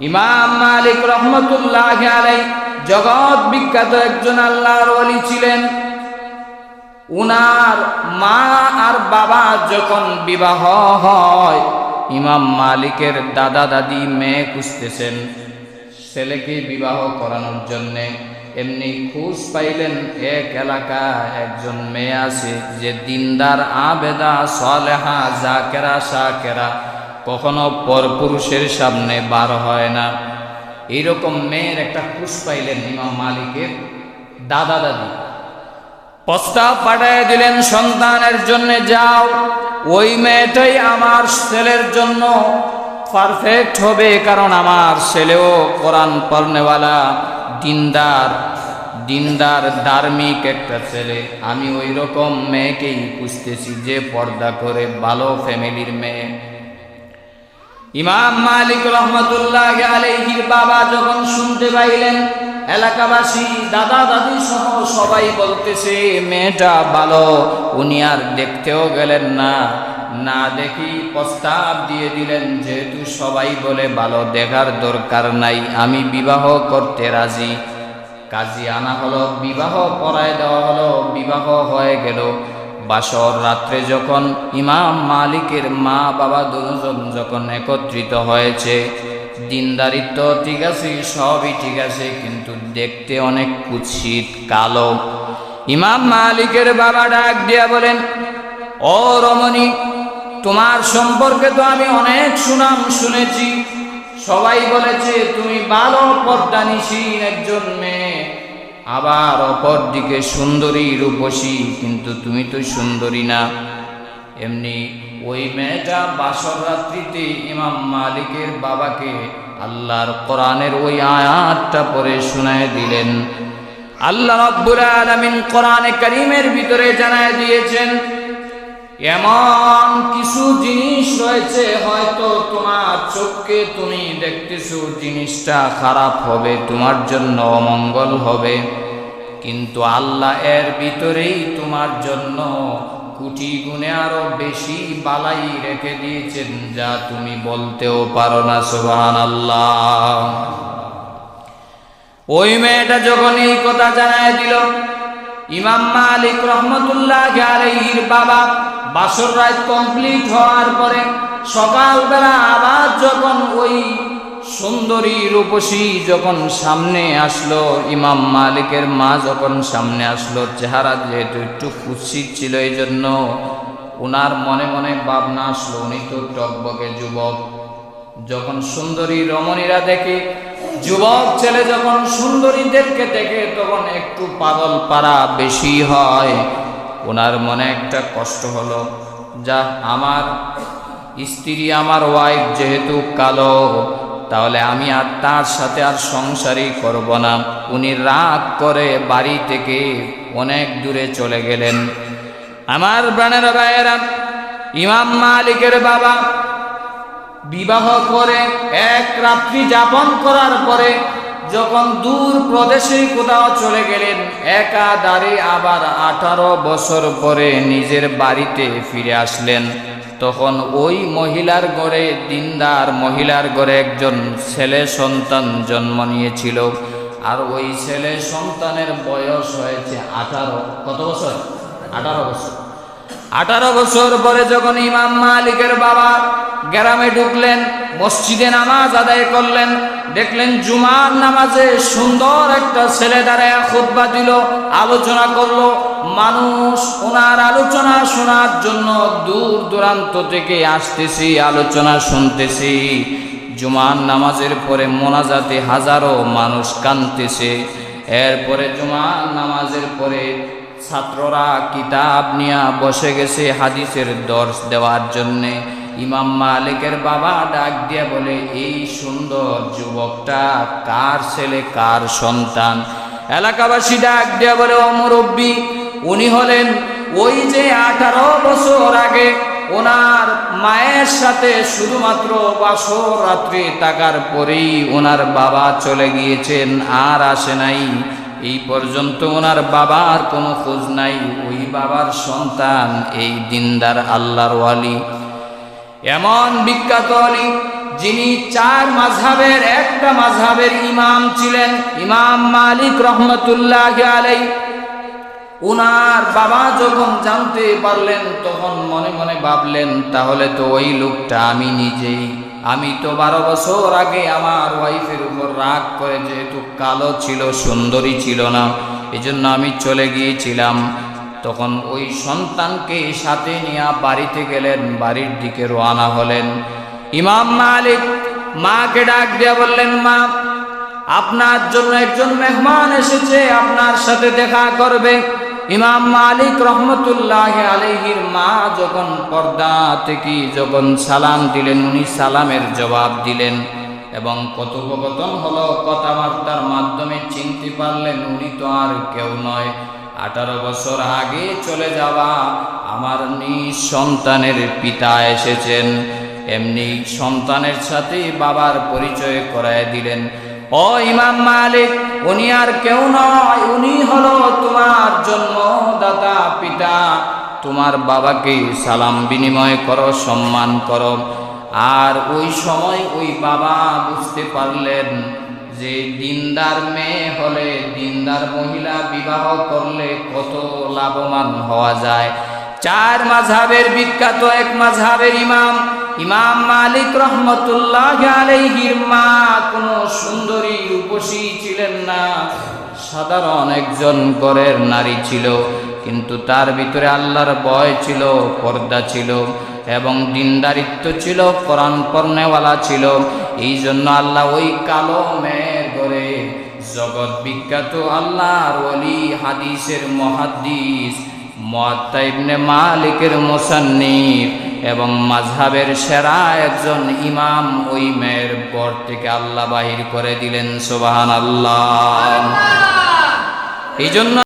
ইমাম মালিক রহমতুল্লাহ জগৎ বিখ্যাত একজন আল্লাহর ওলি ছিলেন। উনার মা আর বাবা যখন বিবাহ হয়, ইমাম মালিকের দাদা দাদি মেয়ে খুঁজতেছেন। ছেলেকে বিবাহ করানোর জন্যে এমনি খুঁজ পাইলেন, এক এলাকা একজন মেয়ে আছে যে দিনদার, আবেদা, সলেহা, জাকেরা সাকেরা কখনো পরপুরুষের সামনে বার হয় না। এইরকম মেয়ের একটা খুঁজ পাইলেন ইমাম মালিকের দাদা দাদি। প্রস্তাব পাঠিয়ে দিলেন, সন্তানের জন্য যাও, ওই মেয়েটাই আমার ছেলের জন্য পারফেক্ট হবে, কারণ আমার ছেলেও কোরআন পড়নেওয়ালা, দিনদার দিনদার, ধার্মিক একটা ছেলে। আমি ওই রকম মেয়েকেই খুঁজতেছি যে পর্দা করে ভালো ফ্যামিলির মেয়ে। ইমাম মালিক রহমতুল্লাহ আলাইহির বাবা যখন শুনতে পাইলেন, এলাকাবাসী, দাদা দাদি সহ সবাই বলতেছে, মেয়েটা ভালো, উনি আর দেখতেও গেলেন না। না দেখি প্রস্তাব দিয়ে দিলেন, যেহেতু সবাই বলে ভালো, দেখার দরকার নাই, আমি বিবাহ করতে রাজি। কাজী আনা হলো, বিবাহ পড়ায় দেওয়া হলো, বিবাহ হয়ে গেল। বাসর রাত্রে যখন ইমাম মালিকের মা বাবা দুজন যখন একত্রিত হয়েছে, দিনদারিত্ব ঠিক আছে, সবই ঠিক আছে, কিন্তু দেখতে অনেক কুৎসিত, কালো। ইমাম মালিকের বাবা ডাক দিয়া বলেন, ও রমণী, তোমার সম্পর্কে তো আমি অনেক সুনাম শুনেছি। সবাই বলেছে, তুমি ভালো পর্দানিসীন একজন মেয়ে। আবার অপর দিকে সুন্দরী রূপসী, কিন্তু তুমি তো সুন্দরী না। এমনি ওই মেয়েটা বাসর রাত্রিতে ইমাম মালিকের বাবাকে আল্লাহর কোরআনের ওই আয়াতটা পরে শুনায় দিলেন। আল্লাহ রব্বুল আলামিন কোরআনে করিমের ভিতরে জানায় দিয়েছেন, এমন কিছু জিনিস রয়েছে হয়তো তোমার চোখকে তুমি দেখতেছো, জিনিসটা খারাপ হবে, তোমার জন্য অমঙ্গল হবে। কিন্তু আল্লাহ এর ভিতরেই তোমার জন্য কুটি গুণে আরও বেশি বালাই রেখে দিয়েছেন, যা তুমি বলতেও পারো না সোহান আল্লাহ ওই মেয়েটা যখন এই কথা জানায় দিল, ইমাম মালিক রহমতুল্লাহ বাবা বাসর রাত কমপ্লিট হওয়ার পরে সকালবেলা আবার যখন ওই সুন্দরী রূপসী যখন সামনে আসলো, ইমাম মালিকের মা যখন সামনে আসলো, চেহারা যেহেতু একটু কুৎসিত ছিল এই জন্য ওনার মনে মনে ভাবনা আসলো, উনি তো টকবকে যুবক। যখন সুন্দরী রমণীরা দেখে, যুবক ছেলে যখন সুন্দরীদেরকে দেখে, তখন একটু পাগল পারা বেশি হয়। ওনার মনে একটা কষ্ট হলো, যা আমার স্ত্রী, আমার ওয়াইফ যেহেতু কালো, তাহলে আমি আর তার সাথে আর সংসারই করব না। উনি রাগ করে বাড়ি থেকে অনেক দূরে চলে গেলেন। আমার প্রাণের ভাইয়েরা, ইমাম মালিকের বাবা বিবাহ করে এক রাত্রি যাপন করার পরে যখন দূর প্রদেশে কোথাও চলে গেলেন একা দাঁড়ে আবার আঠারো বছর পরে নিজের বাড়িতে ফিরে আসলেন। তখন ওই মহিলার ঘরে দিনদার মহিলার ঘরে একজন ছেলে সন্তান জন্ম নিয়েছিল। আর ওই ছেলে সন্তানের বয়স হয়েছে আঠারো, কত বছর? আঠারো বছর। আঠারো বছর পরে যখন ইমাম মালিকের বাবা গ্রামে ঢুকলেন, মসজিদে নামাজ আদায় করলেন দেখলেন জুমার নামাজে সুন্দর একটা ছেলে দাঁড়ায় খুতবা দিল, আলোচনা করল। মানুষ ওনার আলোচনা শোনার জন্য দূর দূরান্ত থেকে আসতেছি, আলোচনা শুনতেছি। জুমার নামাজের পরে মোনাজাতে হাজারো মানুষ কানতেছে এরপরে জুমার নামাজের পরে ছাত্ররা কিতাব নিয়ে বসে গেছে হাদিসের দর্শ দেওয়ার জন্যে। ইমাম মালিকের বাবা ডাক দিয়ে বলে, এই সুন্দর যুবকটা, কার ছেলে, কার সন্তান? এলাকাবাসী ডাক দিয়ে বলে অমরব্বী উনি হলেন ওই যে আঠারো বছর আগে ওনার মায়ের সাথে শুধুমাত্র বাসর রাত্রি থাকার পরেই ওনার বাবা চলে গিয়েছেন, আর আসে নাই। এই পর্যন্ত ওনার বাবার কোনো খোঁজ নাই, ওই বাবার সন্তান, এই দিনদার আল্লাহর ওয়ালি। এমন বিখ্যাত অলি যিনি চার মাঝহাবের, একটা মাঝহাবের ইমাম ছিলেন, ইমাম মালিক রহমতুল্লাহ আলাই উনার বাবা যখন জানতে পারলেন, তখন মনে মনে ভাবলেন, তাহলে তো ওই লোকটা আমি নিজেই। আমি তো বারো বছর আগে আমার ওয়াইফের উপর রাগ করে যেহেতু কালো ছিল, সুন্দরী ছিল না, এজন্য আমি চলে গিয়েছিলাম। তখন ওই সন্তানকে সাথে নিয়ে বাড়িতে গেলেন, বাড়ির দিকে রওনা হলেন। ইমাম মালিক মাকে ডাক দিয়া বললেন, মা, আপনার জন্য একজন মেহমান এসেছে, আপনার সাথে দেখা করবে। ইমাম মালিক রহমতুল্লাহ আলহির মা যখন পর্দা থেকে যখন সালাম দিলেন, উনি সালামের জবাব দিলেন এবং কথোপকথন হলো, কথাবার্তার মাধ্যমে চিনতে পারলেন উনি তো আর কেউ নয়। আঠারো বছর আগে চলে যাওয়া আমার নিজ সন্তানের পিতা এসেছেন। এমনি সন্তানের সাথে বাবার পরিচয় করায় দিলেন। ও ইমাম মালিক, উনি আর কেউ নয়, উনি হলো তোমার জন্মদাতা পিতা। তোমার বাবাকে সালাম বিনিময় করো, সম্মান করো। আর ওই সময় ওই বাবা বুঝতে পারলেন যে দিনদার মেয়ে হলে দিনদার মহিলা বিবাহ করলে কত লাভবান হওয়া যায়। চার মাঝহাবের বিখ্যাত এক মাঝহাবের ইমাম ইমাম মালিক রহমতুল্লাহ আলাইহির মা কোন সুন্দরী রূপসী ছিলেন না। সাধারণ একজন ঘরের নারী ছিল, কিন্তু তার ভিতরে আল্লাহর ভয় ছিল, পর্দা ছিল এবং দিনদারিত্ব ছিল, কোরআন পর্নেওয়ালা ছিল। এই জন্য আল্লাহ ওই কালো মেয়ের ঘরে জগৎ বিখ্যাত আল্লাহর অলি হাদিসের মহাদিস মুয়াত্তা ইবনে মালিকের মোসান্নিফ এবং মাঝহাবের সেরা একজন ইমাম ওই মেয়ের পর থেকে আল্লাহ বাহির করে দিলেন সোবাহান আল্লাহ এই জন্য